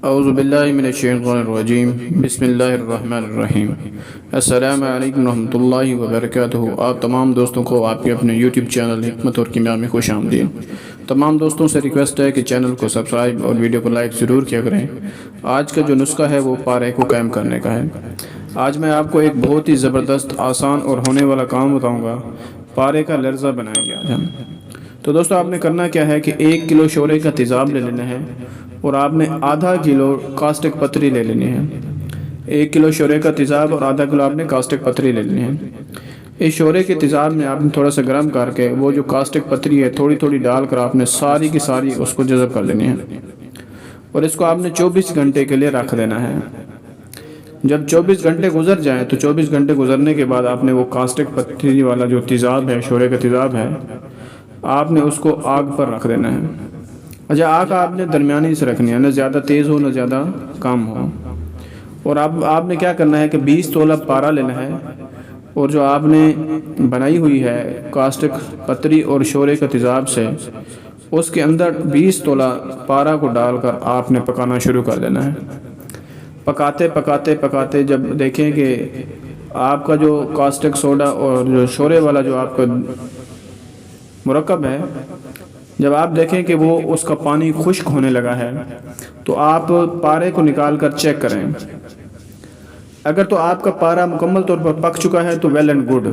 अज़बिल्लिमिनशैज़ीम बसमीम अल्लाम वबरक आप तमाम दोस्तों को आपके अपने यूट्यूब चैनल हमत और कीमिया में खुश आमदी तमाम दोस्तों से रिक्वेस्ट है कि चैनल को सब्सक्राइब और वीडियो को लाइक ज़रूर किया करें आज का जो नुस्खा है वो पारे को कायम करने का है आज मैं आपको एक बहुत ही ज़बरदस्त आसान और होने वाला काम बताऊँगा पारे का लर्जा बनाएँगे आज हम तो दोस्तों, आपने करना क्या है कि एक किलो शोरे का तेज़ाब ले लेना है और आपने आधा किलो कास्टिक पतरी ले लेनी है। एक किलो शोरे का तेज़ाब और आधा किलो आपने कास्टिक पतरी ले लेनी है। इस शोरे के तेज़ाब में आपने थोड़ा सा गर्म करके वो जो कास्टिक पतरी है थोड़ी थोड़ी डालकर आपने सारी की सारी उसको जज़ब कर लेनी है। और इसको आपने 24 घंटे के लिए रख देना है। जब 24 घंटे गुजर जाएँ तो 24 घंटे गुजरने के बाद आपने वो कास्टिक पतरी वाला जो तेज़ाब है, शोरे का तेज़ाब है आपने उसको आग पर रख देना है। अच्छा आग आपने दरमियानी से रखनी है, ना ज़्यादा तेज़ हो, ना ज़्यादा कम हो। और आप आपने क्या करना है कि 20 तोला पारा लेना है, और जो आपने बनाई हुई है कास्टिक पतरी और शोरे के तेज़ाब से, उसके अंदर 20 तोला पारा को डालकर आपने पकाना शुरू कर देना है। पकाते पकाते पकाते जब देखें कि आपका जो कास्टिक सोडा और जो शोरे वाला जो आपका मरकब है। जब आप देखें कि वो उसका पानी खुश्क होने लगा है तो आप पारे को निकाल कर चेक करें। अगर तो आपका पारा मुकम्मल तौर पर पक चुका है तो वेल एंड गुड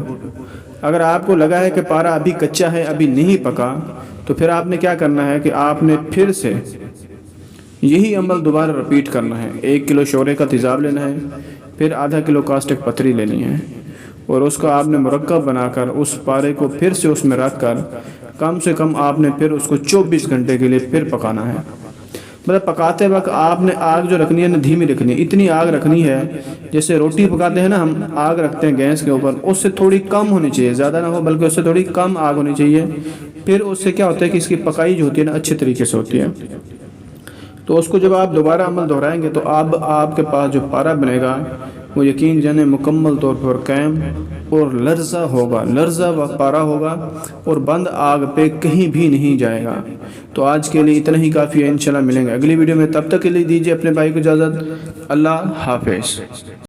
अगर आपको लगा है कि पारा अभी कच्चा है, अभी नहीं पका तो फिर आपने क्या करना है कि आपने फिर से यही अमल दोबारा रिपीट करना है। एक किलो शोरे का तेज़ाब लेना है, फिर आधा किलो कास्टिक पथरी लेनी है। और उसका आपने मरकब बनाकर उस पारे को फिर से उसमें रख कर कम से कम आपने फिर उसको 24 घंटे के लिए फिर पकाना है। मतलब पकाते वक्त आपने आग जो रखनी है ना धीमी रखनी है। इतनी आग रखनी है जैसे रोटी पकाते हैं ना हम आग रखते हैं गैस के ऊपर उससे थोड़ी कम होनी चाहिए ज़्यादा ना हो बल्कि उससे थोड़ी कम आग होनी चाहिए। फिर उससे क्या होता है कि इसकी पकाई जो होती है ना अच्छे तरीके से होती है। तो उसको जब आप दोबारा अमल दोहराएँगे तो अब आप, आपके पास जो पारा बनेगा वो यकीन जाने मुकम्मल तौर पर कैम और लर्जा होगा, लर्जा व पारा होगा और बंद आग पे कहीं भी नहीं जाएगा। तो आज के लिए इतना ही काफ़ी है, इंशाल्लाह मिलेंगे अगली वीडियो में। तब तक के लिए दीजिए अपने भाई को इजाज़त। अल्लाह हाफिज़।